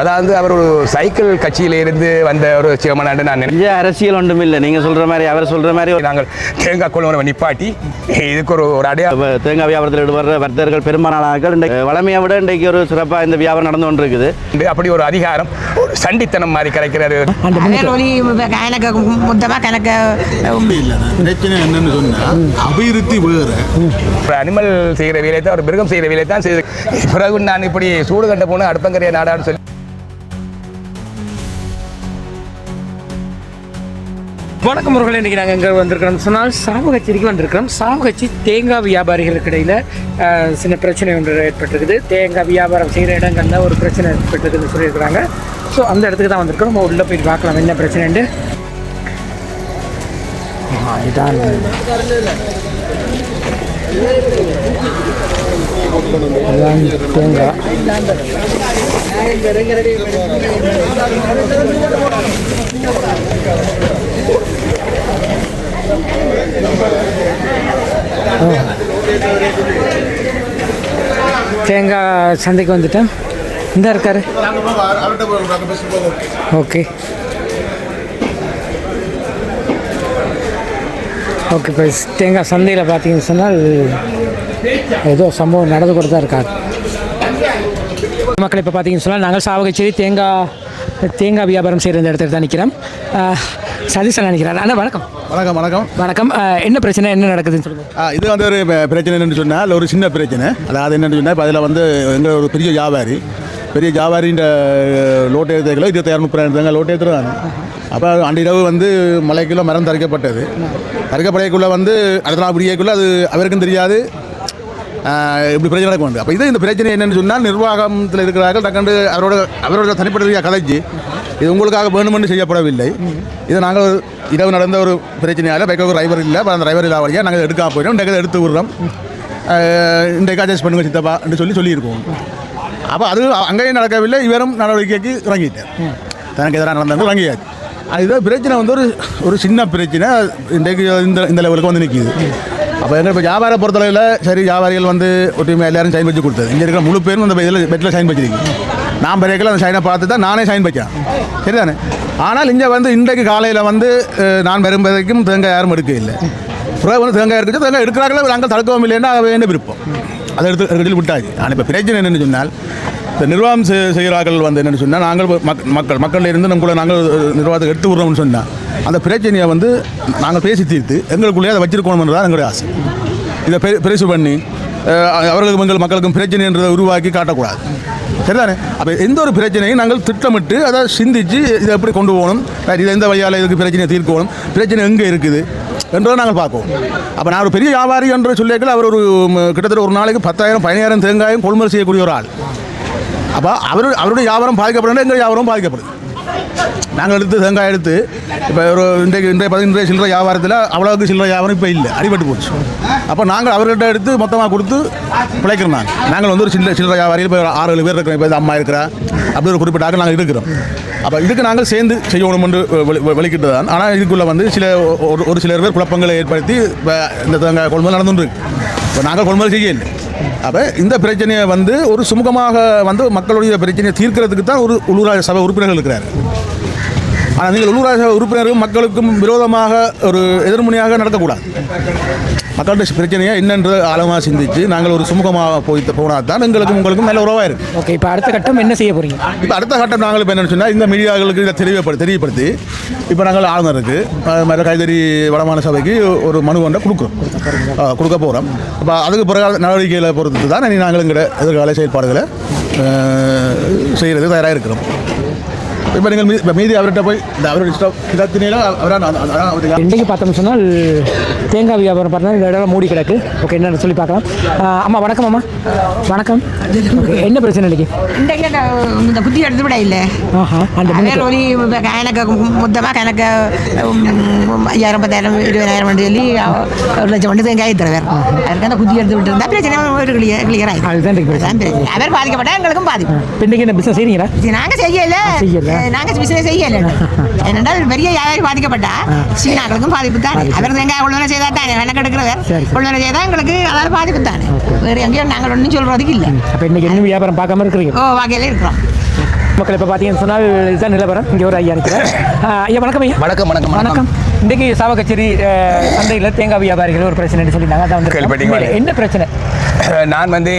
அதாவது அவர் ஒரு சைக்கிள் கட்சியில இருந்து வந்த ஒரு சிவமனாண்டு நான் இங்கே அரசியல் ஒன்றும் இல்லை நீங்கள் சொல்கிற மாதிரி அவர் சொல்கிற மாதிரி ஒரு நாங்கள் தேங்காய் கொள்வனை நிப்பாட்டி இதுக்கு ஒரு ஒரு அடையா தேங்காய் வியாபாரத்தில் ஈடுபடுற வர்த்தகர்கள் பெரும்பாலானவர்கள் இன்றைக்கு வளமையை விட இன்றைக்கு ஒரு சிறப்பாக இந்த வியாபாரம் நடந்து கொண்டிருக்குது. அப்படி ஒரு அதிகாரம் ஒரு சண்டித்தனம் மாதிரி கிடைக்கிறாரு கணக்கு மொத்தமாக கணக்கு பிரச்சனை என்னன்னு சொன்னா அபிவிருத்தி வேறு. ஒரு அனிமல் செய்கிற வேலையை தான் ஒரு மிருகம் செய்கிற வேலையை தான் செய்து பிறகு நான் இப்படி சூடு கண்ட போன அடுப்பங்கரைய நாடான்னு சொல்லி வணக்கம் முருகன் இன்றைக்கி நாங்கள் எங்கே வந்திருக்கிறோம். சொன்னால் சாமகச்சிக்கு வந்திருக்கிறோம். சாமகச்சி தேங்காய் வியாபாரிகளுக்கு இடையில் சின்ன பிரச்சனை ஒன்று ஏற்பட்டிருக்குது. தேங்காய் வியாபாரம் செய்கிற இடங்களில் ஒரு பிரச்சனை ஏற்பட்டிருக்குதுன்னு சொல்லியிருக்கிறாங்க. ஸோ அந்த இடத்துக்கு தான் வந்திருக்கிறோம். நம்ம உள்ளே போய் பார்க்கலாம் என்ன பிரச்சனைண்டு இதான் தேங்காய். தேங்காய் சந்தைக்கு வந்துட்டேன். இந்த இருக்காரு. ஓகே. ஓகே இப்போ தேங்காய் சந்தையில் பார்த்தீங்கன்னு சொன்னால் ஏதோ சம்பவம் நடந்து கூட தான் இருக்காது மக்கள் இப்போ பார்த்தீங்கன்னு சொன்னால் நாங்கள் சாவகச்சேரி தேங்காய் தேங்காய் வியாபாரம் செய்கிற இந்த இடத்துல தான் நிற்கிறோம். சதீஷன் நினைக்கிறேன் அண்ணா வணக்கம். வணக்கம் வணக்கம். வணக்கம். என்ன பிரச்சனை என்ன நடக்குதுன்னு சொல்லுங்கள் இது வந்து ஒரு பிரச்சனை என்னன்னு சொன்னால் ஒரு சின்ன பிரச்சனை. அதாவது என்னன்னு சொன்னால் இப்போ அதில் வந்து எங்கள் ஒரு பெரிய வியாபாரி பெரிய வியாபாரின்ற லோட் ஏற்றுக்கல இருபத்தாயிரம் முப்பதாயிரம் தாங்க லோட் ஏற்றுறாங்க அப்போ அன்று இரவு வந்து மலைக்குள்ள மரம் தரிக்கப்பட்டது. தரிக்கப்படையக்குள்ளே வந்து அடுத்த நாள் பிடிக்கக்குள்ள அது அவருக்கும் தெரியாது. இப்படி பிரச்சனை நடக்க அப்போ இது இந்த பிரச்சனை என்னென்னு சொன்னால் நிர்வாகத்தில் இருக்கிறார்கள் டக்கண்டு அவரோட அவரோட தனிப்பட்ட ரீதியாக கதைச்சு இது உங்களுக்காக வேணுமென்று செய்யப்படவில்லை. இது நாங்கள் இரவு நடந்த ஒரு பிரச்சனையால் பைக்கில் ஒரு டிரைவர் இல்லை. அந்த டிரைவர் இல்லாத வழியாக நாங்கள் எடுக்காம போயிடும் இன்றைக்கு எடுத்து விடுறோம். இன்றைக்கு அட்ஜஸ்ட் பண்ணுங்க சித்தப்பா என்று சொல்லி சொல்லியிருக்கோம். அப்போ அது அங்கேயும் நடக்கவில்லை. இவரும் நடவடிக்கைக்கு இறங்கிட்டார். தனக்கு எதிராக நடந்தது இறங்கியாச்சு. இது பிரச்சனை வந்து ஒரு ஒரு சின்ன பிரச்சனை. இன்றைக்கு இந்த இந்த லெவலுக்கு வந்து நிற்கிது அப்போ எங்கள் இப்போ வியாபார பொறுத்தளவில் சரி வியாபாரிகள் வந்து ஒற்றுமை எல்லாரும் சைன் வச்சு கொடுத்தது. இங்கே இருக்கிற முழு பேரும் அந்த இதில் பெட்டில் சைன் வச்சிருக்கு நான் பிறகு அந்த சைனை பார்த்து தான் நானே சைன் வைக்கிறேன். சரிதானே? ஆனால் இங்கே வந்து இன்றைக்கு காலையில் வந்து நான் வரும்போதைக்கும் தேங்காய் யாரும் எடுக்க இல்லை பிறகு வந்து தேங்காய் இருக்குது தேங்காய் எடுக்கிறாங்களோ நாங்கள் தடுக்கவும் இல்லைன்னா அது என்ன விருப்பம். அதை எடுத்து எடுத்து விட்டாச்சு. ஆனால் இப்போ பிரச்சனை என்னென்னு சொன்னால் இந்த நிர்வாகம் செய்- செய்கிறார்கள் வந்து என்னென்னு சொன்னால் நாங்கள் மக் மக்கள் மக்களில் இருந்து நம்ம நாங்கள் நிர்வாகத்தை எடுத்து விடுறோம்னு சொன்னால் அந்த பிரச்சனையை வந்து நாங்கள் பேசி தீர்த்து எங்களுக்குள்ளேயே அதை வச்சிருக்கணும்ன்றது தான் எங்களுடைய ஆசை. இதை பெ பெருசு பண்ணி அவர்களுக்கும் எங்கள் மக்களுக்கும் பிரச்சனைன்றதை உருவாக்கி காட்டக்கூடாது. சரிதானே? அப்போ எந்த ஒரு பிரச்சனையும் நாங்கள் திட்டமிட்டு அதை சிந்தித்து இதை எப்படி கொண்டு போகணும்? இதை எந்த வழியால் இதுக்கு பிரச்சனையை தீர்க்கணும்? பிரச்சனை எங்கே இருக்குது? என்றதை நாங்கள் பார்ப்போம். அப்போ நான் ஒரு பெரிய வியாபாரி என்று சொல்லியிருக்கல அவர் ஒரு கிட்டத்தட்ட ஒரு நாளைக்கு பத்தாயிரம் பதினாயிரம் தேங்காயும் கொள்முதல் செய்யக்கூடிய ஒரு ஆள். அப்போ அவரு அவருடைய வியாபாரம் பாதிக்கப்படுறது எங்கள் வியாபாரம் பாதிக்கப்படுது. நாங்கள் எடுத்து தேங்காய் எடுத்து இப்போ ஒரு இன்றைக்கு இன்றைய பதினஞ்சு சில்லறை வியாபாரத்தில் அவ்வளோக்கு சில்லறை வியாபாரம் இப்போ இல்லை அடிபட்டு போச்சு. அப்போ நாங்கள் அவர்கிட்ட எடுத்து மொத்தமாக கொடுத்து பிழைக்கிறோம் நாங்கள் நாங்கள் வந்து ஒரு சில்லற சில்லறை வியாபாரியில் இப்போ ஆறு ஏழு பேர் இருக்கிறோம் இப்போ அம்மா இருக்கிறா அப்படி ஒரு குறிப்பிட்ட ஆட்கள் நாங்கள் இருக்கிறோம். அப்போ இதுக்கு நாங்கள் சேர்ந்து செய்யணும் என்று வெளிக்கிட்டு தான் ஆனால் இதுக்குள்ளே வந்து சில ஒரு ஒரு சிலர் பேர் குழப்பங்களை ஏற்படுத்தி இப்போ இந்த தேங்காய் கொள்முதல் நடந்துருக்கு இப்போ நாங்கள் கொள்முதல் செய்யலை அப்போ இந்த பிரச்சனையை வந்து ஒரு சுமூகமாக வந்து மக்களுடைய பிரச்சனையை தீர்க்கிறதுக்கு தான் ஒரு உள்ளூராட்சி சபை உறுப்பினர்கள் இருக்கிறார். ஆனால் நீங்கள் உள்ளூராட்சி சபை உறுப்பினர்கள் மக்களுக்கும் விரோதமாக ஒரு எதிர்மனையாக நடக்கக்கூடாது. மக்களுடைய பிரச்சனையை என்னென்று ஆழமாக சிந்தித்து நாங்கள் ஒரு சுமூகமாக போய் போனால் தான் எங்களுக்கும் உங்களுக்கும் நல்ல உறவாக இருக்கும். ஓகே இப்போ அடுத்த கட்டம் என்ன செய்ய போகிறீங்க இப்போ அடுத்த கட்டம் நாங்கள் இப்போ என்னன்னு சொன்னால் இந்த மீடியாக்களுக்கு இதை தெரியப்படுத்தி தெரியப்படுத்தி இப்போ நாங்கள் ஆளுநருக்கு மாதிரி கைதறி வடமாநில சபைக்கு ஒரு மனு ஒன்றை கொடுக்குறோம். கொடுக்க போகிறோம் அப்போ அதுக்கு பிறகு நடவடிக்கைகளை பொறுத்து தான் இனி நாங்கள் எங்களோட எதிர்கால செயல்பாடுகளை செய்கிறது தயாராக இருக்கிறோம். இப்போ நீங்கள் இப்போ மீதி அவர்கிட்ட போய் இந்த அவருடைய இடத்தினால அவராக இன்றைக்கு பார்த்தோம்னு சொன்னால் தேங்காய் வியாபாரம் பார்த்தா இந்த இடம் மூடி கிடக்கு. ஓகே என்னன்னு சொல்லி பார்க்கலாம். அம்மா வணக்கம் அம்மா. வணக்கம். ஓகே என்ன பிரச்சனை இன்னைக்கு இன்றைக்கு இந்த புத்தி எடுத்து விட இல்லை. ஆஹா அந்த ஒலி கணக்கு மொத்தமாக உம், ஐயாயிரம் பத்தாயிரம் இருபதாயிரம் வந்து சொல்லி ஒரு லட்சம் வந்து தேங்காய் தருவார். அதுக்கு அந்த புத்தி எடுத்து விட்டு இருந்தால் பிரச்சனை ஒரு கிளியர் கிளியர் ஆகிடும் அதுதான் இன்றைக்கு பிரச்சனை. அவர் பாதிக்கப்பட்டா எங்களுக்கும் பாதிக்கும் இன்றைக்கி என்ன பிஸ்னஸ் செய்கிறீங்களா இது நாங்க செய்யல. செய்யல. நாங்க பிசினஸ் செய்யல என்னென்றால் பெரிய வியாபாரி பாதிக்கப்பட்டா? சீனாக்களுக்கும் பாதிப்பு. தானே அவர் தேங்காய் கொள்வனை செய்தா தானே எனக்கு எடுக்கிறவர் சரி. கொள்வனை செய்தா எங்களுக்கு அதாவது பாதிப்பு தானே வேறு எங்கேயும் நாங்கள் ஒன்றும் சொல்றதுக்கு இல்லை. அப்போ இன்றைக்கி என்ன வியாபாரம் பார்க்காம இருக்கிறீங்க? ஓ வகையில் இருக்கிறோம். மக்கள் இப்போ பார்த்தீங்கன்னு சொன்னால் இதுதான் நிலவரம். இங்கே ஒரு ஐயா இருக்கிறார். ஆஹ் ஐயா வணக்கம் ஐயா. வணக்கம் வணக்கம் வணக்கம். இன்றைக்கு சாவகச்சேரி சந்தையில் தேங்காய் வியாபாரிகள் ஒரு பிரச்சனைன்னு சொல்லியிருந்தாங்க. அதான் வந்து? என்ன பிரச்சனை? நான் வந்து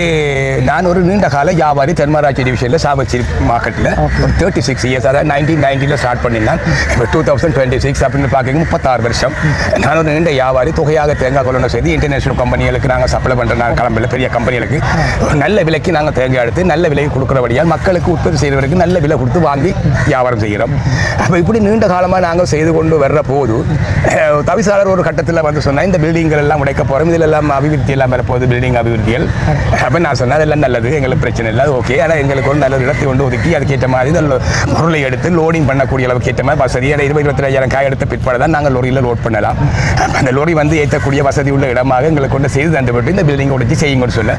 நான் ஒரு நீண்ட கால வியாபாரி தென்மராட்சி டிவிஷனில் சாவச்சி மார்க்கெட்டில் ஒரு தேர்ட்டி சிக்ஸ் இயர்ஸ் அதாவது நைன்டீன் நைன்ட்டியில் ஸ்டார்ட் பண்ணியிருந்தேன் இப்போ டூ தௌசண்ட் டுவெண்ட்டி சிக்ஸ் அப்படின்னு பார்க்க முப்பத்தாறு வருஷம். நான் ஒரு நீண்ட வியாபாரி தொகையாக தேங்காய் கொள்ளணும் செய்து இன்டர்நேஷனல் கம்பெனிகளுக்கு நாங்கள் சப்ளை பண்ணுற நான் கிளம்பல பெரிய கம்பெனிகளுக்கு ஒரு நல்ல விலைக்கு நாங்கள் தேங்காய் எடுத்து நல்ல விலைக்கு கொடுக்குறபடியால் மக்களுக்கு உற்பத்தி செய்கிறவருக்கு நல்ல விலை கொடுத்து வாங்கி வியாபாரம் செய்கிறோம். அப்போ இப்படி நீண்ட காலமாக நாங்கள் செய்து கொண்டு வர்ற போது தவிசாளர் ஒரு கட்டத்தில் வந்து சொன்னால் இந்த பில்டிங்கள் எல்லாம் உடைக்க போகிறோம் இதில் எல்லாம் அபிவிருத்தி எல்லாம் வரப்போகுது. பில்டிங் அபிவிருத்திகள் அப்போ நான் சொன்னேன் அதெல்லாம் நல்லது எங்களுக்கு பிரச்சனை இல்லை ஓகே ஆனால் எங்களுக்கு ஒரு நல்ல இடத்தை கொண்டு ஒதுக்கி அதுக்கேற்ற மாதிரி நல்ல பொருளை எடுத்து லோடிங் பண்ணக்கூடிய அளவுக்கு ஏற்ற மாதிரி வசதி. ஏன்னா இருபது இருபத்தஞ்சாயிரம் காய் எடுத்த பிற்பாடு தான் நாங்கள் லோரியில் லோட் பண்ணலாம். அந்த லோரி வந்து ஏற்றக்கூடிய வசதி உள்ள இடமாக எங்களுக்கு கொண்டு செய்து தந்துவிட்டு இந்த பில்டிங் உடைச்சி செய்யுங்கன்னு சொல்ல.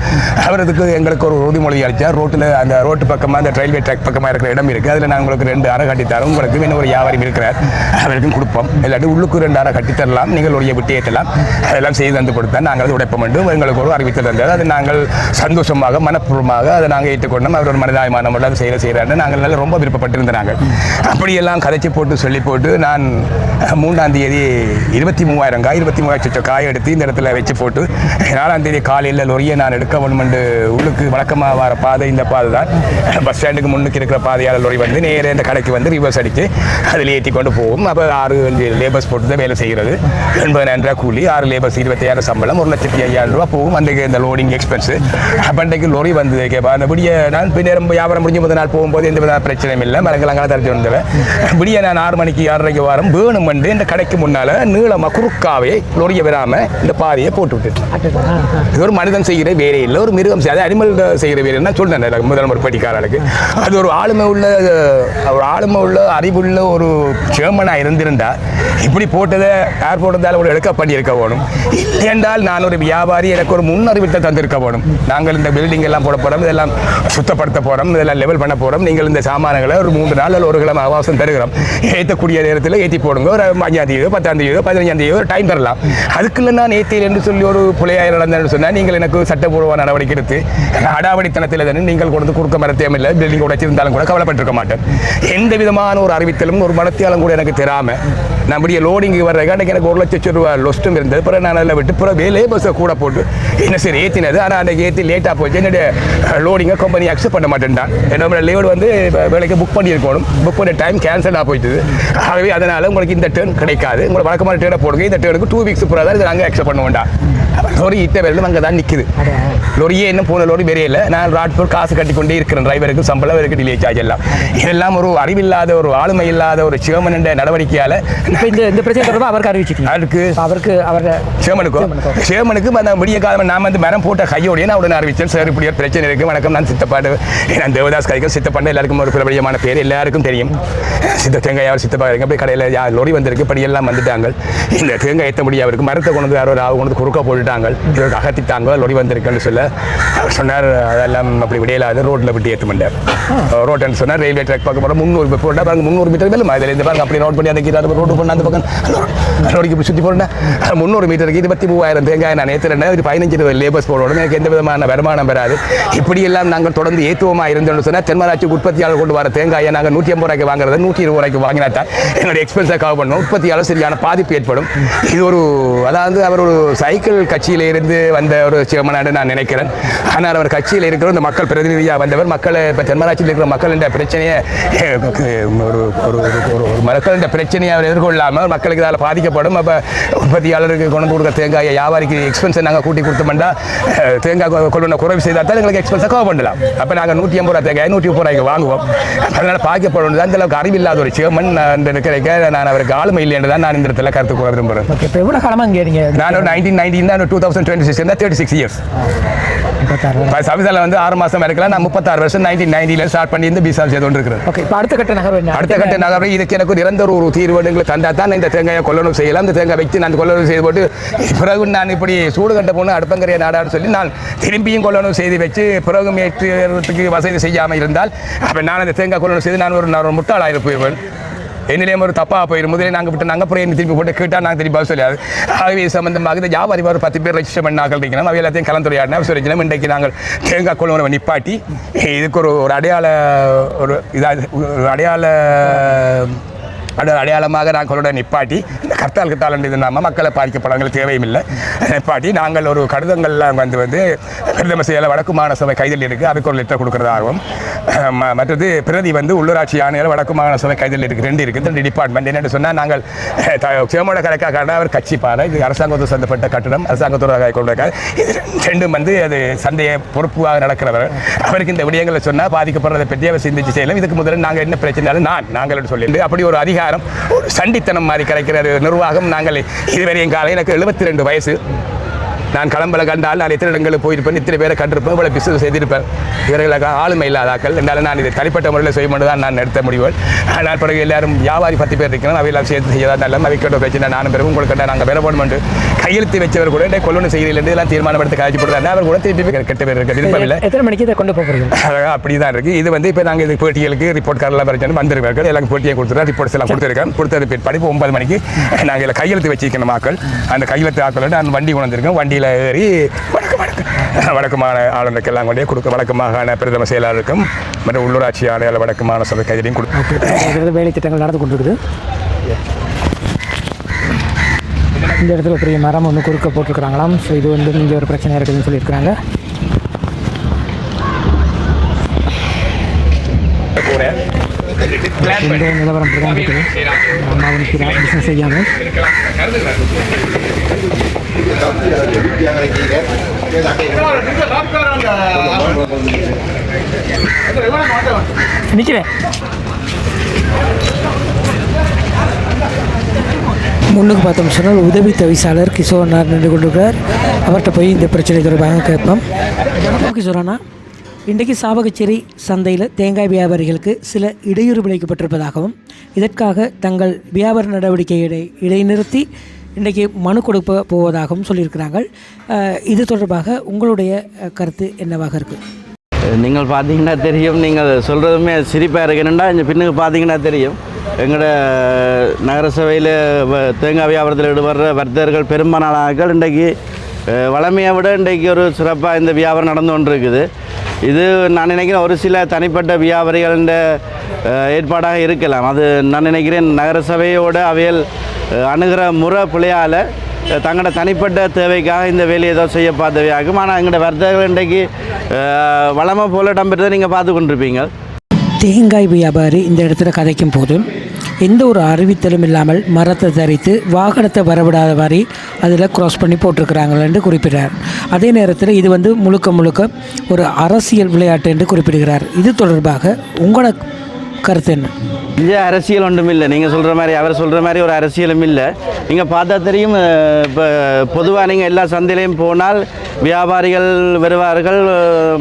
அவர் அதுக்கு எங்களுக்கு ஒரு உறுதிமொழி அளித்தார் ரோட்டில் அந்த ரோட்டு பக்கமாக அந்த ரயில்வே ட்ராக் பக்கமாக இருக்கிற இடம் இருக்குது அதில் நான் உங்களுக்கு ரெண்டு அறை கட்டித்தரோம் உங்களுக்கு இன்னும் ஒரு வியாபாரம் இருக்கிறார். அவருக்கும் கொடுப்போம். இல்லாட்டி உள்ளுக்கு ரெண்டு அறை கட்டித்தரலாம் நீங்கள் லோரியை விட்டு ஏற்றலாம். அதெல்லாம் செய்து தந்து கொடுத்தா நாங்கள் அது உடைப்போம் என்று எங்களுக்கு ஒரு அறிவித்தல் தந்தது அது நாங்கள் சந்தோஷமாக மனப்பூர்வமாக அதை நாங்கள் ஏற்றுக்கொண்டோம். அவர் ஒரு மனிதாயமான முறையில் அதை செய்கிற செய்கிறாரு. நாங்கள் நல்லா ரொம்ப விருப்பப்பட்டிருந்தாங்க அப்படியெல்லாம் கதைச்சி போட்டு சொல்லி போட்டு நான் மூன்றாம் தேதி இருபத்தி மூவாயிரம் காய் இருபத்தி மூவாயிரம் லட்சம் காய் எடுத்து இந்த இடத்துல வச்சு போட்டு நாலாம் தேதி காலையில் லொரியை நான் எடுக்க வேணுமெண்டு உள்ளுக்கு வழக்கமாக வர பாதை இந்த பாதை தான். பஸ் ஸ்டாண்டுக்கு முன்னுக்கு இருக்கிற பாதையால் லொரி வந்து நேரே இந்த கடைக்கு வந்து ரிவர்ஸ் அடித்து அதில் ஏற்றி கொண்டு போகும். அப்போ ஆறு லேபர்ஸ் போட்டு தான் வேலை செய்கிறது. எண்பதாயிரம் ரூபா கூலி ஆறு லேபர்ஸ் இருபத்தாயிரம் சம்பளம் ஒரு லட்சத்தி ஐயாயிரம் ரூபா போகும். அந்த இந்த லோடிங் எக்ஸ்பென்ஸ் அப்போ அன்றைக்கு லொரி வந்து கேட்பா அந்த விடிய நான் பின்னேரம் வியாபாரம் முடிஞ்ச முதல் நாள் போகும்போது எந்த வித பிரச்சனையும் இல்லை. மரங்கள் அங்கே தரச்சு வந்தவன் விடிய நான் ஆறு மணிக்கு ஆறரைக்கு வாரம் வேணும் வந்து இந்த கடைக்கு முன்னால் நீளமாக குறுக்காவே லொரியை விடாமல் இந்த பாதையை போட்டு விட்டுட்டு இது ஒரு மனிதன் செய்கிற வேலை இல்லை ஒரு மிருகம் செய்ய அனிமல் செய்கிற வேலை நான் சொன்னேன் முதல்வர் படிக்காரர்களுக்கு. அது ஒரு ஆளுமை உள்ள ஒரு ஆளுமை உள்ள அறிவுள்ள ஒரு சேர்மனாக இருந்திருந்தா இப்படி போட்டதை ஏர்போர்ட் இருந்தாலும் ஒரு எடுக்க பண்ணியிருக்க வேணும். இல்லை என்றால் நான் ஒரு வியாபாரி எனக்கு ஒரு முன்னறிவித்தை இருக்கப்படும் வேணும் நாங்கள் இந்த பில்டிங் எல்லாம் போட போகிறோம் இதெல்லாம் சுத்தப்படுத்த போகிறோம் இதெல்லாம் லெவல் பண்ண போகிறோம் நீங்கள் இந்த சாமான்களை ஒரு மூன்று நாள் ஒரு கிழமை அவகாசம் தருகிறோம். ஏற்றக்கூடிய நேரத்தில் ஏற்றி போடுங்க. ஒரு அஞ்சாம் தேதியோ பத்தாம் தேதியோ பதினஞ்சாம் தேதியோ ஒரு டைம் தரலாம். அதுக்குள்ள நான் ஏற்றியில் என்று சொல்லி ஒரு புலையாயிரம் நடந்தேன்னு சொன்னால் நீங்கள் எனக்கு சட்டப்பூர்வ நடவடிக்கை எடுத்து அடாவடித்தனத்தில் தானே நீங்கள் கொடுத்து கொடுக்க மரத்தையும் இல்லை பில்டிங் உடைச்சிருந்தாலும் கூட கவலைப்பட்டிருக்க மாட்டேன். எந்த விதமான ஒரு அறிவித்தலும் ஒரு மனத்தியாலும் கூட எனக்கு தெரியாமல் நான் இப்படியே லோடிங் வர்ற எனக்கு ஒரு லட்சம் ரூபா லொஸ்ட்டும் இருந்தது. பிறகு நான் அதில் விட்டு பிறகு வேலையே பஸ்ஸை கூட போட்டு என்ன சரி ஏற்றினது ஆனால் அன்றைக்கு ஏற்றி லேட்டாக போச்சு. என்னுடைய லோடிங்கை கம்பெனி அக்செப்ட் பண்ண மாட்டேன்டான் என்னோட லேவல் வந்து வேலைக்கு புக் பண்ணியிருக்கணும். புக் பண்ண டைம் கேன்சல் ஆக போயிட்டுது. ஆகவே அதனால் உங்களுக்கு இந்த டேர்ன் கிடைக்காது. உங்களுக்கு வழக்கமான டேர்னை போடுங்க. இந்த டேர்னுக்கு டூ வீக்ஸ் பிறகு தான் இதை நாங்கள் அக்செப்ட் பண்ண வேண்டாம். லோரி இட்ட வேலையும் அங்கே தான் நிற்குது லொரியே என்ன போன லோரி வெறியில நான் ராட்பூர் காசு கட்டி கொண்டே இருக்கிறேன் டிரைவருக்கு சம்பளம் இருக்கு டிலே சார்ஜ் எல்லாம். இதெல்லாம் ஒரு அறிவில்லாத ஒரு ஆளுமை இல்லாத ஒரு சிவமன் என்ற நடவடிக்கையால் இப்போ இந்த இந்த பிரச்சனை தொடர்பாக அவருக்கு அறிவிச்சிட்டீங்க அதுக்கு அவருக்கு அவரை சேமனுக்கும் சேமனுக்கு அந்த விடிய காலம் நான் வந்து மரம் போட்ட கையோடய நான் உடனே அறிவிச்சேன். சார் இப்படி ஒரு பிரச்சனை இருக்குது வணக்கம் நான் சித்தப்பாடு. நான் தேவதாஸ் கைக்கும் சித்தப்பாண்டு எல்லாருக்கும் ஒரு பிரபலியமான பேர். எல்லாருக்கும் தெரியும். சித்த தேங்காய் சித்தப்பா இருக்கு. அப்படி கடையில் லொரி வந்திருக்கு. இப்படி எல்லாம் வந்துட்டாங்க. இந்த தேங்காய் ஏற்ற முடியாது அவருக்கு மரத்தை கொண்டு யாரோ ஒரு ஆள் கொண்டு குறுக்க போட்டுட்டாங்க இவருக்கு அகத்திட்டாங்க லொரி வந்திருக்குன்னு சொல்ல சொன்னார் அதெல்லாம் அப்படி விடையிலாது ரோட்டில் விட்டு ஏற்ற மாட்டார் ரோட்டுன்னு சொன்னார் ரயில்வே ட்ராக் பார்க்க போகிறோம் முந்நூறு போட்டால் பாருங்க முந்நூறு மீட்டர் மேலும் அதில் இந்த பாருங்க அப்படி நோட் பண்ணி அதை கீழே ரோடு பண்ண அந்த பக்கம். ரோடிக்கு இப்படி சுற்றி போட்டேன் முந்நூறு மீட்டருக்கு இருபத்தி மூவாயிரம் தேங்காய் நான் ஏற்றுறேன் ஒரு பதினஞ்சு இருபது லேபர்ஸ் போடணும் எனக்கு எந்த விதமான வருமானம் வராது. இப்படியெல்லாம் நாங்கள் தொடர்ந்து ஏற்றுவமாக இருந்தோம்னு சொன்னால் தென்மராட்சி உற்பத்தியாளர் கொண்டு வர தேங்காயை நாங்கள் நூற்றி ஐம்பது ரூபாய்க்கு வாங்குறத நூற்றி இருபது ரூபாய்க்கு வாங்கினா தான் எங்களுடைய எக்ஸ்பென்ஸை கவர் பண்ணணும் உற்பத்தியாளர் சரியான பாதிப்பு ஏற்படும். இது ஒரு அதாவது அவர் ஒரு சைக்கிள் கட்சியில் இருந்து வந்த ஒரு சிவமனாடு நான் நினைக்கிறேன். ஆனால் அவர் கட்சியில் இருக்கிற இந்த மக்கள் பிரதிநிதியாக வந்தவர் மக்களை இப்போ தென்மராட்சியில் இருக்கிற மக்களின் பிரச்சனையை ஒரு ஒரு ஒரு- மக்களின் பிரச்சனையை அவர் எதிர்கொள்ளாமல் மக்களுக்கு இதால் பாதிக்கப்படும். அப்போ உற்பத்தியாளருக்கு கொண்டு கொடுக்க தேங்காயை வியாபாரிக்கு எக்ஸ்பென்ஸை நாங்கள் கூட்டி கொடுத்தோம்னா தேங்காய் கொள்ளுன குறைவு செய்தால் தான் எங்களுக்கு எக்ஸ்பென்ஸை கவர் பண்ணலாம். அப்போ நாங்கள் நூற்றி ஐம்பது ரூபா தேங்காய் நூற்றி முப்பது ரூபாய்க்கு வாங்குவோம். அதனால் பாதிக்கப்படும். அந்த அளவுக்கு அறிவில்லாத ஒரு சிவமன் நான் இருக்கிற நான் அவருக்கு ஆளுமை இல்லை என்று தான் நான் இந்த இடத்துல கருத்து கூற விரும்புகிறேன். நான் நைன்டீன் நைன்டீன் தான் டூ தௌசண்ட் டுவெண்ட்டி சிக்ஸ் தான் தேர்ட்டி சிக்ஸ் இயர்ஸ் சவிதாவில் வந்து ஆறு மாதம் இருக்கலாம் நான் முப்பத்தாறு வருஷம் நைன்டீன் நைன்டியில் ஸ்டார்ட் பண்ணி இந்த பிசால் செய்து கொண்டு இருக்கிறேன் ஓகே இப்போ அடுத்த கட்ட நகர்வு அடுத்த கட்ட நகரம் இதுக்கு எனக்கு நிரந்தர ஒரு தீர்வுகளை தந்தா தான் இந்த தேங்காயை கொள்ளணும் செய்யலாம். இந்த தேங்காய் வச்சு நான் கொள்ளணும் செய்து போட்டு பிறகு நான் இப்படி சூடு கட்ட போன அடுப்பங்கரையை நாடான்னு சொல்லி நான் திரும்பியும் கொள்ளணும் செய்து வச்சு பிறகு ஏற்றுறதுக்கு வசதி செய்யாமல் இருந்தால் அப்போ நான் அந்த தேங்காய் கொள்ளணும் செய்து நான் ஒரு நான் ஒரு முட்டாளாக போயிடுவேன் என்னிலேயும் ஒரு தப்பாக போயிடும் முதலே நாங்கள் விட்டு நாங்கள் அப்புறம் என்ன திருப்பி போட்டு கேட்டால் நாங்கள் திருப்பி பதில் சொல்லாது. ஆகவே சம்பந்தமாக இந்த வியாபாரி ஒரு பத்து பேர் ரெஜிஸ்டர் பண்ணாக்கள் இருக்கணும் அவை எல்லாத்தையும் கலந்துரையாடினா சொல்லிச்சினோம் இன்றைக்கு நாங்கள் தேங்காய் கொள்வனை நிப்பாட்டி இதுக்கு ஒரு ஒரு அடையாள ஒரு இதாக ஒரு அடையாள அது அடையாளமாக நாங்களோட நிப்பாட்டி இந்த கர்த்தால் கர்த்தால் இது நாம மக்களை பாதிக்கப்படங்கள் தேவையுமில்லை நிப்பாட்டி நாங்கள் ஒரு கடிதங்கள்லாம் வந்து வந்து பிரதம செயல வடக்கு மாநசபை கைதில் இருக்குது அதுக்கு ஒரு லெட்டர் கொடுக்குறது ம- மற்றது பிரதி வந்து உள்ளூராட்சி ஆணையர் வடக்கு மாநசபை கைதில் இருக்குது ரெண்டு இருக்குது ரெண்டு டிபார்ட்மெண்ட் என்னென்னு சொன்னால் நாங்கள் சேமோட கணக்காக அவர் கட்சி பாறை இது அரசாங்கத்தோடு சந்தப்பட்ட கட்டடம் அரசாங்கத்தோட கொண்ட இது ரெண்டும் வந்து அது சந்தையை பொறுப்பாக நடக்கிறவர். அவருக்கு இந்த விடயங்களை சொன்னால் பாதிக்கப்படுறதை பற்றி அவர் சிந்திச்சு செய்யலாம். இதுக்கு முதல்ல நாங்கள் என்ன பிரச்சனை நான் நாங்கள் சொல்லிட்டு அப்படி ஒரு அதிகாரம் ஒரு சண்டித்தனம் மாதிரி கிடைக்கிற நிர்வாகம். நாங்கள் இதுவரையும் காலை எனக்கு எழுபத்தி ரெண்டு வயசு. நான் களம்பல கண்டால் நான் இத்தனை இடங்களில் போயிருப்பேன் இத்தனை பேரை கண்டிருப்பேன் இவ்வளோ பிசினஸ் செய்திருப்பேன். இவர்களுக்கு ஆளுமை இல்லாதாக்கள். இருந்தாலும் நான் இதை தனிப்பட்ட முறையில் செய்ய மட்டும் தான் நான் நடத்த முடியும். ஆனால் பிறகு எல்லாரும் வியாபாரி பத்து பேர் இருக்கிறோம் அவையெல்லாம் சேர்த்து செய்யதான் நல்ல அவைக்கிட்ட பிரச்சனை நானும் பிறகு உங்களுக்கு நாங்கள் வேற போடமெண்ட் கையெழுத்து வச்சவர் கூட இந்த கொள்ளணும் செய்யல இதெல்லாம் தீர்மானம் எடுத்து காய்ச்சி போடுறாங்க அவர் கூட திருப்பி கெட்ட பேர் இருக்க விருப்பமில்லை எத்தனை மணிக்கு இதை கொண்டு போகிறீங்க அப்படி தான் இருக்குது இது வந்து இப்போ நாங்கள் இது பேட்டிகளுக்கு ரிப்போர்ட் கார்டெல்லாம் பிரச்சனை வந்திருக்கார்கள் எல்லாம் பேட்டியை கொடுத்துருக்கோம் ரிப்போர்ட்ஸ் எல்லாம் கொடுத்துருக்கேன் கொடுத்தது பிற்பாடு இப்போ ஒன்பது மணிக்கு நாங்கள் இதில் கையெழுத்து வச்சிருக்கணும் மக்கள் அந்த கையெழுத்து ஆக்களோட நான் வண்டி கொண்டு வந்திருக்கேன் வண்டியில் ஏறி வடக்கு வடக்கு வடக்கு மாகாண ஆளுநருக்கு எல்லாம் கொண்டே கொடுக்க வடக்கு மாகாண பிரதம செயலாளருக்கும் மற்றும் உள்ளூராட்சி ஆணையாளர் வடக்கு மாகாண சபை கைதிலையும் கொடுக்கும் வேலை திட்டங்கள் நடந்து கொண்டிருக்குது. இந்த இடத்துல பெரிய மரம் ஒன்று குறுக்க போட்டிருக்கிறாங்களாம். ஸோ இது வந்து இங்கே ஒரு பிரச்சனை இருக்குதுன்னு சொல்லியிருக்கிறாங்க. இந்த நிலவரம் தான் இருக்குது அம்மா நிற்கிறான் பிஸ்னஸ் செய்யாமல் நிற்கிறேன் முன்னுக்கு பார்த்தோம் சொன்னால் உதவி தவிசாளர் கிஷோர்னார் நின்று கொண்டிருக்கிறார். அவர்கிட்ட போய் இந்த பிரச்சனை தொடர்பாக கேட்போம். வணக்கம் கிஷோரண்ணா இன்றைக்கு சாவகச்சேரி சந்தையில் தேங்காய் வியாபாரிகளுக்கு சில இடையூறு விளைக்கப்பட்டிருப்பதாகவும் இதற்காக தங்கள் வியாபார நடவடிக்கைகளை இடைநிறுத்தி இன்றைக்கு மனு கொடுக்க போவதாகவும் சொல்லியிருக்கிறாங்க இது தொடர்பாக உங்களுடைய கருத்து என்னவாக இருக்குது நீங்கள் பார்த்தீங்கன்னா தெரியும் நீங்கள் சொல்கிறதுமே சிரிப்பாக இருக்குன்னா இங்கே பின்னுக்கு பார்த்தீங்கன்னா தெரியும். எங்களோட நகரசபையில் தேங்காய் வியாபாரத்தில் ஈடுபடுற வர்த்தகர்கள் பெரும்பாலானவர்கள் இன்றைக்கு வளமையை விட இன்றைக்கு ஒரு சிறப்பாக இந்த வியாபாரம் நடந்து கொண்டிருக்குது. இது நான் நினைக்கிறேன் ஒரு சில தனிப்பட்ட வியாபாரிகளின் ஏற்பாடாக இருக்கலாம். அது நான் நினைக்கிறேன் நகரசபையோட அவையல் அணுகிற முறை பிள்ளையால் தங்களோட தனிப்பட்ட தேவைக்காக இந்த வேலையை ஏதோ செய்ய பார்த்தவையாகும் ஆனால் எங்களோட வர்த்தகர்கள் இன்றைக்கு வளமை போல இடம்பெற்றதை நீங்கள் பார்த்து கொண்டிருப்பீங்க. தேங்காய் வியாபாரி இந்த இடத்துல கதைக்கும் போது எந்த ஒரு அறிவித்தலும் இல்லாமல் மரத்தை தரித்து வாகனத்தை வரவிடாத மாதிரி அதில் க்ராஸ் பண்ணி போட்டிருக்கிறாங்கள் என்று குறிப்பிடுறார். அதே நேரத்தில் இது வந்து முழுக்க முழுக்க ஒரு அரசியல் விளையாட்டு என்று குறிப்பிடுகிறார். இது தொடர்பாக உங்களோட கருத்து என்ன? இங்கே அரசியல் ஒன்றும் இல்லை. நீங்கள் சொல்கிற மாதிரி அவர் சொல்கிற மாதிரி ஒரு அரசியலும் இல்லை. நீங்கள் பார்த்தா தெரியும் இப்போ பொதுவாக நீங்கள் எல்லா சந்தையிலையும் போனால் வியாபாரிகள் வருவார்கள்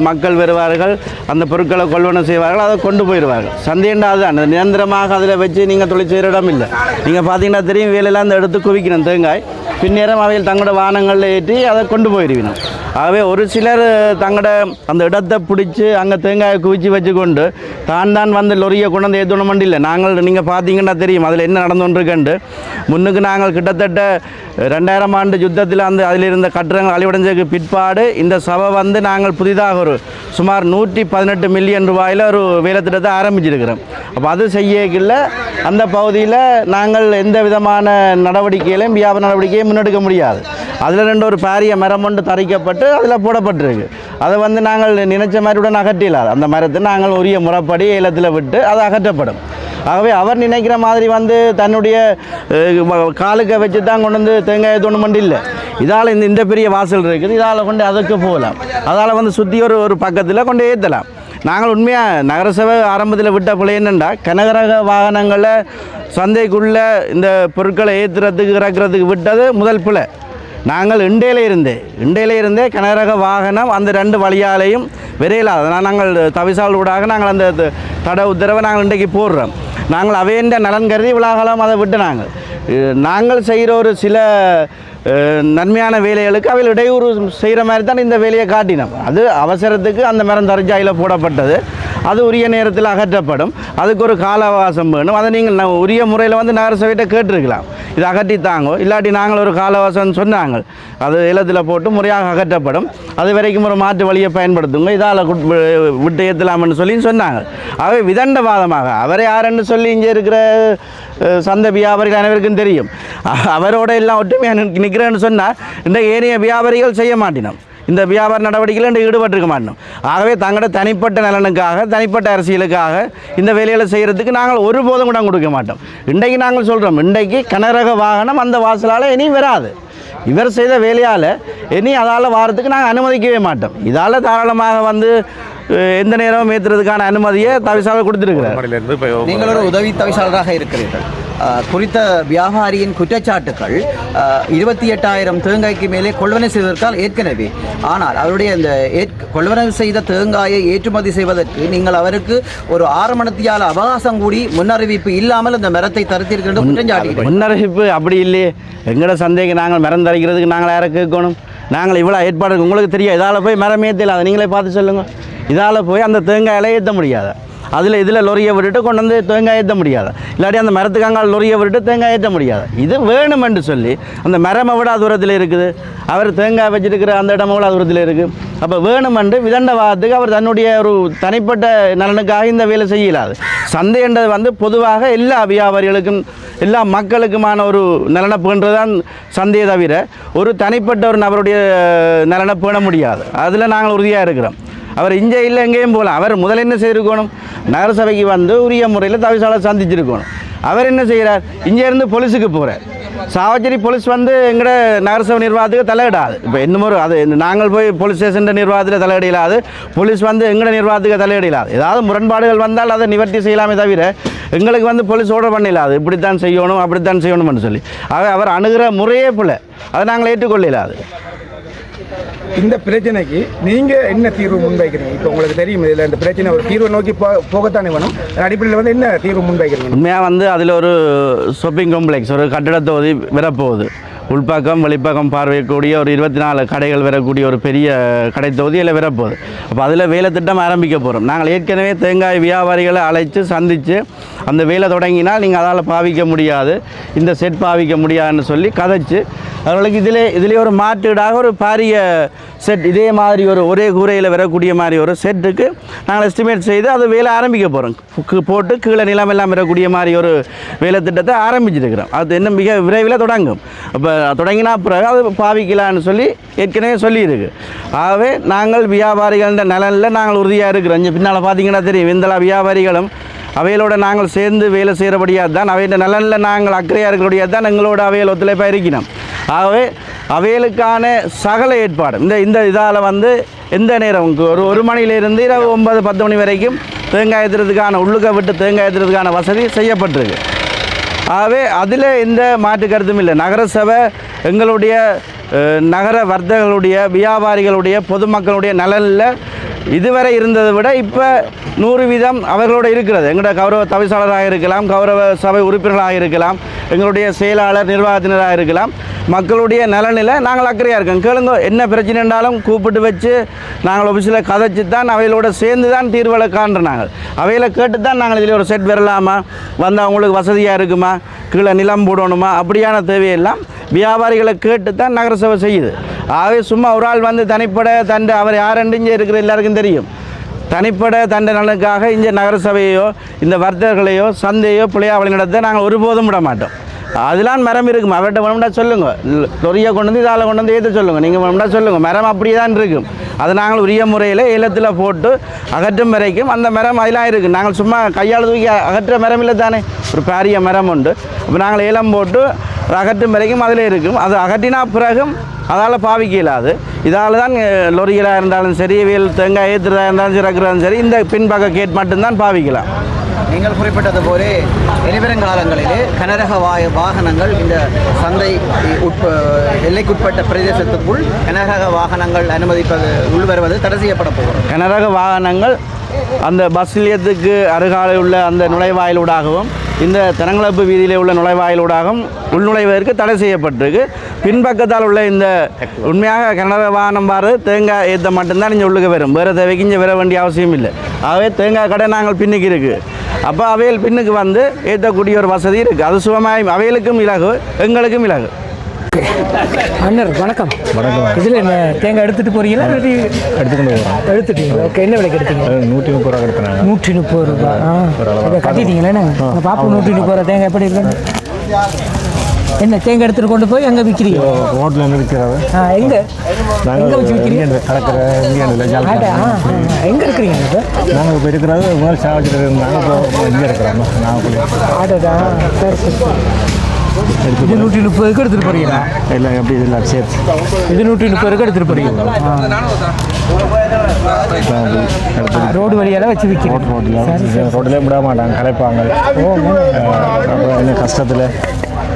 மக்கள் வருவார்கள் அந்த பொருட்களை கொள்வனம் செய்வார்கள் அதை கொண்டு போயிடுவார்கள். சந்தைண்டா அதுதான். நிரந்தரமாக அதில் வச்சு நீங்கள் தொழில் செய்கிற இடம் இல்லை. நீங்கள் பார்த்தீங்கன்னா தெரியும் வேலையெல்லாம் அந்த எடுத்து குவிக்கணும் தேங்காய். பின்னேரம் அவையில் தங்களோட வானங்களில் ஏற்றி அதை கொண்டு போயிடுவினோம். ஆகவே ஒரு சிலர் தங்களோட அந்த இடத்தை பிடிச்சி அங்கே தேங்காயை குவிச்சு வச்சுக்கொண்டு தான் தான் வந்து லொரியை கொண்டு வந்து ஏற்றணும் இல்லை நாங்கள் நீங்கள் பார்த்தீங்கன்னா தெரியும் அதில் என்ன நடந்துகிட்டுருக்கண்டு முன்னுக்கு நாங்கள் கிட்டத்தட்ட ரெண்டாயிரம் ஆண்டு யுத்தத்தில் அந்த அதில் இருந்த கட்டிடங்கள் அழிவடைஞ்சதுக்கு பிற்பாடு இந்த சபை வந்து நாங்கள் புதிதாக ஒரு சுமார் நூற்றி பதினெட்டு மில்லியன் ரூபாயில் ஒரு வேலைத்திட்டத்தை ஆரம்பிச்சிருக்கிறோம். அப்போ அது செய்யக்கில்ல அந்த பகுதியில் நாங்கள் எந்த விதமான நடவடிக்கைகளையும் வியாபார நடவடிக்கையும் முன்னெடுக்க முடியாது. அதில் ரெண்டு ஒரு பாரிய மரம் ஒன்று தரிக்கப்பட்டு அதில் போடப்பட்டிருக்கு. அதை வந்து நாங்கள் நினைச்ச மாதிரி உடன் அகற்றிலாது அந்த மரத்தை நாங்கள் உரிய முறைப்படி ஏலத்தில் விட்டு அது அகற்றப்படும். ஆகவே அவர் நினைக்கிற மாதிரி வந்து தன்னுடைய காலுக்கை வச்சு தான் கொண்டு வந்து தேங்காய் தோணும் இல்லை. இதால் இந்த இந்த பெரிய வாசல் இருக்குது. இதால் கொண்டு அதுக்கு போகலாம். அதால் வந்து சுற்றி ஒரு ஒரு பக்கத்தில் கொண்டு ஏற்றலாம் நாங்கள் உண்மையாக நகரசபை ஆரம்பத்தில் விட்ட பிள்ளை என்னென்னா கனகரக வாகனங்களை சந்தைக்குள்ளே இந்த பொருட்களை ஏற்றுறதுக்கு இறக்குறதுக்கு விட்டது முதல் பிள்ளை. நாங்கள் இண்டையில இருந்தே இண்டையில இருந்தே கனரக வாகனம் அந்த ரெண்டு வழியாலையும் விரையில அதனால் நாங்கள் தவிசால் ஊடாக நாங்கள் அந்த த- உத்தரவை நாங்கள் இன்றைக்கு போடுறோம். நாங்கள் அவையண்ட நலன் கருதி விழாகாலம் அதை விட்டு நாங்கள். நாங்கள் செய்கிற ஒரு சில நன்மையான வேலைகளுக்கு அவையில் இடையூறு செய்கிற மாதிரி தான் இந்த வேலையை காட்டினோம். அது அவசரத்துக்கு அந்த மரம் தரிஞ்சாயில் போடப்பட்டது. அது உரிய நேரத்தில் அகற்றப்படும். அதுக்கு ஒரு கால அவகாசம் வேணும். அதை நீங்கள் ந- உரிய முறையில் வந்து நகரசபையிட்ட கேட்டிருக்கலாம். இது அகற்றித்தாங்கோ இல்லாட்டி நாங்கள் ஒரு கால அவகாசம் சொன்னாங்க அது இலத்தில் போட்டு முறையாக அகற்றப்படும். அது வரைக்கும் ஒரு மாற்று வழியை பயன்படுத்துங்க. இதால் விட்டு ஏற்றலாம்னு சொல்லி சொன்னாங்க. அவை விதண்டவாதமாக அவரை யாருன்னு சொல்லி இங்கே இருக்கிற சந்த சந்தை வியாபாரிகள் அனைவருக்கும் தெரியும். அவரோட எல்லாம் ஒற்றுமையாக நிற்கிறேன்னு சொன்னால் இந்த ஏனைய வியாபாரிகள் செய்ய மாட்டினோம். இந்த வியாபார நடவடிக்கையில் இன்று ஈடுபட்டிருக்க மாட்டோம். ஆகவே தங்களோட தனிப்பட்ட நலனுக்காக தனிப்பட்ட அரசியலுக்காக இந்த வேலைகளை செய்கிறதுக்கு நாங்கள் ஒருபோதும் கூட கொடுக்க மாட்டோம். இன்றைக்கு நாங்கள் சொல்கிறோம் இன்றைக்கு கனரக வாகனம் அந்த வாசலால் இனியும் வராது. இவர் செய்த வேலையால் இனி அதால் வாரத்துக்கு நாங்கள் அனுமதிக்கவே மாட்டோம். இதால் தாராளமாக வந்து எந்த நேரமும் ஏற்றுறதுக்கான அனுமதியை தவிசாக கொடுத்துருக்குறார். நீங்கள் ஒரு உதவி தவிசாளராக இருக்கிறீர்கள். குறித்த வியாபாரியின் குற்றச்சாட்டுகள் இருபத்தி எட்டாயிரம் தேங்காய்க்கு மேலே கொள்வனை செய்வதற்கால் ஏற்கனவே. ஆனால் அவருடைய ஏற்- கொள்வனை செய்த தேங்காயை ஏற்றுமதி செய்வதற்கு நீங்கள் அவருக்கு ஒரு ஆறு மணத்தியால அவகாசம் கூடி முன்னறிவிப்பு இல்லாமல் இந்த மரத்தை குற்றம் சாட்டுகிறீர்கள். முன்னறிவிப்பு அப்படி இல்லையே. எங்களோட சந்தைக்கு நாங்கள் மரம் தரைக்கிறதுக்கு நாங்கள் யாரை கேட்கணும். நாங்கள் இவ்வளோ ஏற்பாடு. உங்களுக்கு தெரியும். இதால் போய் மரம் ஏற்றல அதை நீங்களே பார்த்து சொல்லுங்கள் இதால் போய் அந்த தேங்காயில் ஏற்ற முடியாது. அதில் இதில் லொரியை விட்டுட்டு கொண்டு வந்து தேங்காய் ஏற்ற முடியாது. இல்லாட்டி அந்த மரத்துக்காங்கால் லொரியை விட்டுட்டு தேங்காய் ஏற்ற முடியாது. இது வேணுமென்று சொல்லி அந்த மரம் எவ்வளோ தூரத்தில் இருக்குது. அவர் தேங்காய் வச்சிருக்கிற அந்த இடம் எவ்வளோ தூரத்தில் இருக்குது அப்போ வேணுமென்று விதண்டவாதத்துக்கு அவர் தன்னுடைய ஒரு தனிப்பட்ட நலனுக்காக இந்த வேலை செய்யலாது. சந்தை என்றது வந்து பொதுவாக எல்லா வியாபாரிகளுக்கும் எல்லா மக்களுக்குமான ஒரு நலனை பேணுறது தான் சந்தையை தவிர ஒரு தனிப்பட்ட ஒரு நபருடைய நலனை பேண முடியாது. அதில் நாங்கள் உறுதியாக இருக்கிறோம். அவர் இங்கே இல்லை எங்கேயும் போகலாம் அவர் முதல்ல என்ன செய்திருக்கணும்? நகரசபைக்கு வந்து உரிய முறையில் தவிசாளர் சந்திச்சிருக்கணும். அவர் என்ன செய்கிறார்? இங்கே இருந்து போலீஸுக்கு போகிறார் சாவச்சேரி போலீஸ் வந்து எங்கட நகரசபை நிர்வாகத்துக்கு தலையிடாது. இப்போ இன்னும் ஒரு அது நாங்கள் போய் போலீஸ் ஸ்டேஷன் நிர்வாகத்தில் தலையிடலாது. போலீஸ் வந்து எங்கட நிர்வாகத்துக்கு தலையிடலாது. ஏதாவது முரண்பாடுகள் வந்தால் அதை நிவர்த்தி செய்யலாமே தவிர எங்களுக்கு வந்து போலீஸ் ஆர்டர் பண்ணிடலாது. இப்படித்தான் செய்யணும் அப்படித்தான் செய்யணும்னு சொல்லி. அவர் அணுகிற முறையே போல. அதை நாங்கள் ஏற்றுக்கொள்ளலாது. இந்த பிரச்சனைக்கு நீங்கள் என்ன தீர்வு முன்வைக்கிறீங்க? இப்போ உங்களுக்கு தெரியும் இதில் இந்த பிரச்சனை ஒரு தீர்வை நோக்கி போ போகத்தானே வேணும். அடிப்படையில் வந்து என்ன தீர்வு முன்வைக்கிறீங்க? உண்மையாக வந்து அதில் ஒரு ஷாப்பிங் காம்ப்ளெக்ஸ் ஒரு கட்டட தொகுதி வரப்போகுது. உள்பக்கம் வெளிப்பக்கம் பார்வையக்கூடிய ஒரு இருபத்தி நாலு கடைகள் வரக்கூடிய ஒரு பெரிய கடை தொகுதியில் வரப்போகுது. அப்போ அதில் வேலை திட்டம் ஆரம்பிக்க போகிறோம் நாங்கள் ஏற்கனவே தேங்காய் வியாபாரிகளை அழைத்து சந்தித்து அந்த வேலை தொடங்கினால் நீங்கள் அதால் பாவிக்க முடியாது. இந்த செட் பாவிக்க முடியாதுன்னு சொல்லி கதைச்சு அவர்களுக்கு இதிலே இதிலே ஒரு மாற்றீடாக ஒரு பாரிய செட் இதே மாதிரி ஒரு ஒரே கூரையில் வரக்கூடிய மாதிரி ஒரு செட்டுக்கு நாங்கள் எஸ்டிமேட் செய்து அது வேலை ஆரம்பிக்க போகிறோம் போட்டு கீழே நிலம் எல்லாம் வரக்கூடிய மாதிரி ஒரு வேலை திட்டத்தை ஆரம்பிச்சிருக்கிறோம். அது இன்னும் மிக விரைவில் தொடங்கும். அப்போ தொடங்கினா பிறகு அது பாவிக்கலான்னு சொல்லி ஏற்கனவே சொல்லியிருக்கு. ஆகவே நாங்கள் வியாபாரிகளின் நலனில் நாங்கள் உறுதியாக இருக்கிறோம். இங்கே பின்னால் பார்த்தீங்கன்னா தெரியும் விந்தலா வியாபாரிகளும் அவைகளோட நாங்கள் சேர்ந்து வேலை செய்கிறபடியாக தான் அவையோட நலனில் நாங்கள் அக்கறையாக இருக்கிறபடியாக தான் எங்களோட அவையில் ஒத்துழைப்பாக இருக்கிறோம் ஆகவே அவைகளுக்கான சகல ஏற்பாடு இந்த இந்த இதால் வந்து எந்த நேரம்? ஒரு ஒரு மணிலேருந்து இரவு ஒன்பது பத்து மணி வரைக்கும் தேங்காய் ஏற்றுறதுக்கான உள்ளுக்க விட்டு தேங்காய் ஏற்றுறதுக்கான வசதி செய்யப்பட்டிருக்கு. ஆகவே அதில் எந்த மாற்று கருத்தும் இல்லை. நகரசபை எங்களுடைய நகர வர்த்தகர்களுடைய வியாபாரிகளுடைய பொதுமக்களுடைய நலனில் இதுவரை இருந்ததை விட இப்போ நூறு வீதம் அவர்களோட இருக்கிறது. எங்களோட கௌரவ தவிசாளராக இருக்கலாம் கௌரவ சபை உறுப்பினர்களாக இருக்கலாம் எங்களுடைய செயலாளர் நிர்வாகத்தினராக இருக்கலாம். மக்களுடைய நலனில் நாங்கள் அக்கறையாக இருக்கோம். கேளுங்க என்ன பிரச்சனை என்றாலும் கூப்பிட்டு வச்சு நாங்கள் ஆஃபீஸில் கதைச்சி தான் அவையிலோட சேர்ந்து தான் தீர்வுகளை காண்ற நாங்கள் அவைகளை கேட்டு தான் நாங்கள் இதில் ஒரு செட் வரலாமா? வந்து அவங்களுக்கு வசதியாக இருக்குமா? கீழே நிலம் போடணுமா? அப்படியான தேவையெல்லாம் வியாபாரிகளை கேட்டு தான் நகரசபை செய்யுது. ஆகவே சும்மா ஒரு ஆள் வந்து தனிப்பட தண்டு அவர் யாரென்று இங்கே இருக்கிற எல்லாருக்கும் தெரியும். தனிப்பட தண்ட நலனுக்காக இங்கே நகரசபையோ இந்த வர்த்தகர்களையோ சந்தையோ பிள்ளையாவளி நடத்த நாங்கள் ஒருபோதும் விட மாட்டோம். அதெல்லாம் மரம் இருக்கும் அவர்கிட்ட வேணும்னா சொல்லுங்க. லொரியை கொண்டு வந்து இதால் கொண்டு வந்து ஏற்ற சொல்லுங்கள் நீங்கள் வேணும்னா சொல்லுங்கள் மரம் அப்படியே தான் இருக்கும் அதை நாங்கள் உரிய முறையில் ஏலத்தில் போட்டு அகற்றும் வரைக்கும் அந்த மரம் அதெல்லாம் இருக்குது நாங்கள் சும்மா கையால் தூக்கி அகற்ற மரம் இல்லை தானே. ஒரு பாரிய மரம் உண்டு. இப்போ நாங்கள் ஏலம் போட்டு அகற்றும் வரைக்கும் அதில் இருக்கும். அது அகற்றினா பிறகும் அதால் பாவிக்க இயலாது. இதால் தான் லொரிகளாக இருந்தாலும் சரி வேல் தேங்காய் ஏற்றுறதா இருந்தாலும் சரி இருந்தாலும் சரி இந்த பின்பக்க கேட் மட்டும்தான் பாவிக்கலாம். நீங்கள் குறிப்பிட்டது போலே இனிவருங்காலங்களிலே கனரக வாய வாகனங்கள் இந்த சந்தை உட்ப எல்லைக்குட்பட்ட பிரதேசத்துக்குள் கனரக வாகனங்கள் அனுமதிப்பது உள்வருவது தடை செய்யப்பட போகிறது. கனரக வாகனங்கள் அந்த பஸ் நிலையத்துக்கு அருகாலை உள்ள அந்த நுழைவாயிலூடாகவும் இந்த தனங்களப்பு வீதியிலே உள்ள நுழைவாயிலூடாகவும் உள்நுழைவதற்கு தடை செய்யப்பட்டிருக்கு. பின்பக்கத்தால் உள்ள இந்த உண்மையாக கனரக வாகனம் பாரு தேங்காய் ஏற்ற மட்டும்தான் இங்கே உள்ளுக்கு வரும். வேறு தேவைக்கு இங்கே வர வேண்டிய அவசியம் இல்லை ஆகவே தேங்காய் கடை நாங்கள் பின்னுக்கு இருக்குது அப்போ அவையல் பின்னுக்கு வந்து ஏற்றக்கூடிய ஒரு வசதி இருக்குது அது சுகமாய் அவைகளுக்கும் இலகு எங்களுக்கும் இலகு. அண்ணர் வணக்கம். வணக்கம். இதில் என்ன தேங்காய் எடுத்துட்டு போறீங்களா இல்லாட்டி எடுத்துக்கொண்டு போகிறோம் எடுத்துட்டீங்க ஓகே என்ன விலைக்கு எடுத்தீங்க? நூற்றி முப்பது ரூபா எடுக்கிறாங்க நூற்றி முப்பது ரூபா கட்டிட்டீங்களே பாப்பு நூற்றி முப்பது ரூபா தேங்காய் எப்படி இருக்குன்னு? என்ன தேங்காய் எடுத்துட்டு கொண்டு போய் அங்கே விற்கிறீங்க ரோட்டில் நிறுத்துறது ஆ எங்கே? எங்கே வச்சு விற்கிறீங்க கடற்கரை ஆட்டா எங்கே இருக்கிறீங்க நாங்கள் இப்போ இருக்கிறது முதல் சாவச்சிட்டு இருந்தாங்க இப்போ இங்கே இருக்கிறோம் நாங்கள் ஆட்டோடா சரி சரி இது நூற்றி முப்பதுக்கு எடுத்துகிட்டு போறீங்களா? இல்லை எப்படி இதில் சேர்த்து இது நூற்றி முப்பதுக்கு எடுத்துகிட்டு போறீங்க ரோடு வழியால வச்சு விற்கிறோம் ரோட்டில் ரோட்டிலே விட மாட்டாங்க கலைப்பாங்க அப்புறம் என்ன கஷ்டத்தில்?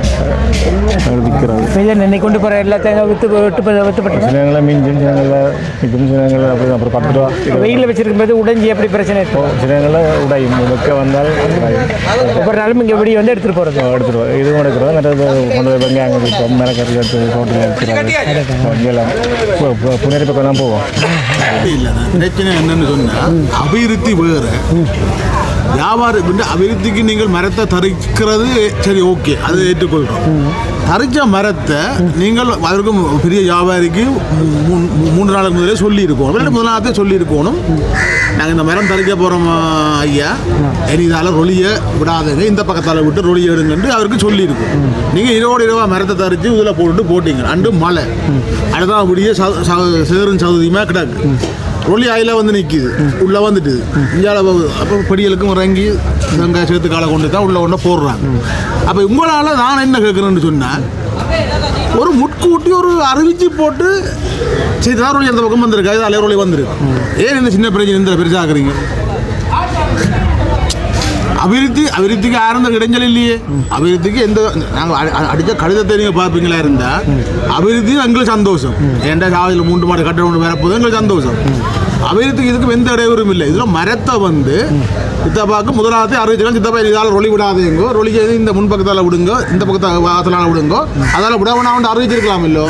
இப்போ இதை இன்னைக்கு கொண்டு போகிற எல்லா தேங்காய் விற்று விட்டு விற்றுப்பட்டு சிலங்களில் மீன் சிலங்களில் மிக்கும் சிலங்களில் அப்படி அப்புறம் பத்து ரூபா வெயிலில் வச்சிருக்கும்போது உடைஞ்சி எப்படி பிரச்சனை இருக்கும் சிலங்களில் உடையும். வைக்க வந்தால் ஒவ்வொரு நாளும் இங்கே வெடி வந்து எடுத்துகிட்டு போகிறது எடுத்துருவோம் இதுவும் எடுக்கிறோம் மற்றது கொண்டு போய் வெங்காயம் விற்போம் மிளகறி எடுத்து ரோட்டில் எடுத்துருவோம் இங்கெல்லாம் புனரி பக்கம் தான் போவோம். இல்லை பிரச்சனை என்னன்னு சொன்னா அபிவிருத்தி வேறு. வியாபாரம் வந்து அபிவிருத்திக்கு நீங்கள் மரத்தை தரிக்கிறது சரி ஓகே அதை ஏற்றுக்கொள்கிறோம் தரிச்ச மரத்தை நீங்கள் அதற்கும் பெரிய வியாபாரிக்கு மூ- மூன்று நாளுக்கு முதலே சொல்லி இருக்கணும் முதல் நாளத்தே சொல்லி இருக்கணும் நாங்கள் இந்த மரம் தரிக்க போகிறோம் ஐயா. இனி இதால் ரொலிய இந்த பக்கத்தால் விட்டு ரொலிய எடுங்கன்ட்டு அவருக்கு சொல்லியிருக்கோம். நீங்கள் இரவோடு இரவா மரத்தை தரித்து இதில் போட்டுட்டு போட்டிங்க. அண்டு மழை அடுத்த அப்படியே ச- ச- சேரும் சவுதியுமா கிடக்கு. ரொலி ஆயில வந்து நிற்கிது உள்ளே வந்துட்டு. இந்தியாவில் அப்போ படிகளுக்கும் இறங்கி வெங்காய சேர்த்து காலை கொண்டு தான் உள்ளே கொண்டு போடுறாங்க. அப்போ உங்களால் நான் என்ன கேட்குறேன்னு சொன்னேன் ஒரு முட்கூட்டி ஒரு அறிவிச்சு போட்டு சரி தான் அந்த பக்கம் வந்திருக்கு. அது அலைய ரொலி வந்திருக்கு. ஏன் என்ன சின்ன பிரச்சனை இந்த பெருசாக்குறீங்க அபிவிருத்தி அபிவிருத்திக்கு ஆரம்ப இடைஞ்சல் இல்லையே. அபிவிருத்திக்கு எந்த நாங்கள் அடித்த கடிதத்தை நீங்கள் பார்ப்பீங்களா இருந்தால் அபிவிருத்தி எங்களுக்கு சந்தோஷம். ஏன்டா சாவதில் மூன்று மாடு கட்டணம் ஒன்று வரப்போது எங்களுக்கு சந்தோஷம். அபிவிருத்திக்கு இதுக்கு எந்த இடையூறும் இல்லை. இதில் மரத்தை வந்து சித்தப்பாக்கு முதலாவது அறிவிச்சிக்கலாம் சித்தப்பா இதால் ரொலி விடாதேங்கோ ரொலி செய்து இந்த முன்பக்கத்தால் விடுங்க இந்த பக்கத்தால் வாசலால் விடுங்கோ அதால் விட அவன் அறிவிச்சிருக்கலாம் இல்லோ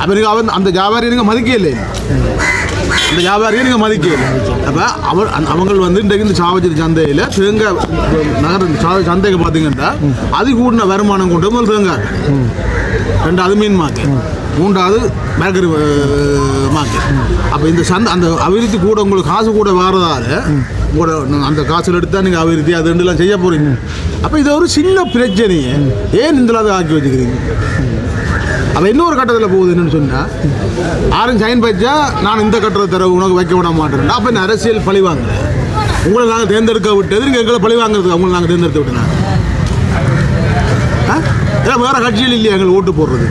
அப்போ நீங்கள் அவன் அந்த வியாபாரி நீங்கள் மதிக்கே இல்லை இந்த வியாபாரியை நீங்கள் மதிக்கல அப்போ அவர் அவங்க வந்து இன்றைக்கு இந்த சாவச்சேரி சந்தையில் தேங்காய் நகர சாவ சந்தைக்கு பார்த்தீங்கன்னா அது கூடின வருமானம் கொண்டு முதல் தேங்காய் ரெண்டாவது மீன் மார்க்கெட் மூன்றாவது பேக்கரி மார்க்கெட் அப்போ இந்த சந்தை அந்த அபிவிருத்தி கூட உங்களுக்கு காசு கூட வர்றதால உங்களோட அந்த காசில் எடுத்தால் நீங்கள் அபிவிருத்தி அது ரெண்டுலாம் செய்ய போகிறீங்க அப்போ இது ஒரு சின்ன பிரச்சனையை. ஏன் இந்த ஆக்கி வச்சுக்கிறீங்க? அப்போ இன்னொரு கட்டத்தில் போகுது என்னன்னு சொன்னால் ஆரஞ்சு சைன் பச்சா நான் இந்த கட்டத்தை தர உனக்கு வைக்க விட மாட்டேன் அப்போ இந்த அரசியல் பழி வாங்குறேன் உங்களை நாங்கள் தேர்ந்தெடுக்க விட்டது நீங்கள் எங்களை பழி வாங்குறதுக்கு அவங்களை நாங்கள் தேர்ந்தெடுத்து விட்டேன் ஏன்னா வேறு கட்சியில் இல்லையா எங்களுக்கு ஓட்டு போடுறது.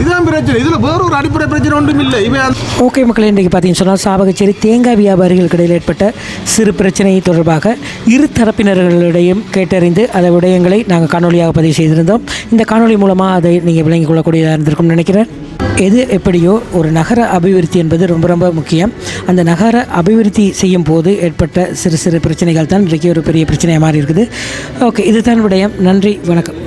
இதுதான் பிரச்சனை. இதில் வேற ஒரு அடிப்படை பிரச்சனை ஒன்றும் இல்லை. இவன் ஓகே மக்களே இன்றைக்கு பார்த்தீங்கன்னு சொன்னால் சாபகச்சேரி தேங்காய் வியாபாரிகளுக்கு இடையில் ஏற்பட்ட சிறு பிரச்சனை தொடர்பாக இரு தரப்பினர்களிடையும் கேட்டறிந்து அதை விடயங்களை நாங்கள் காணொலியாக பதிவு செய்திருந்தோம். இந்த காணொளி மூலமாக அதை நீங்கள் விளங்கிக் கொள்ளக்கூடியதாக இருந்திருக்கும்னு நினைக்கிறேன். எது எப்படியோ ஒரு நகர அபிவிருத்தி என்பது ரொம்ப ரொம்ப முக்கியம். அந்த நகர அபிவிருத்தி செய்யும் போது ஏற்பட்ட சிறு சிறு பிரச்சனைகள் தான் இன்றைக்கு ஒரு பெரிய பிரச்சனையாக மாறி இருக்குது ஓகே இதுதான் விடயம் நன்றி வணக்கம்.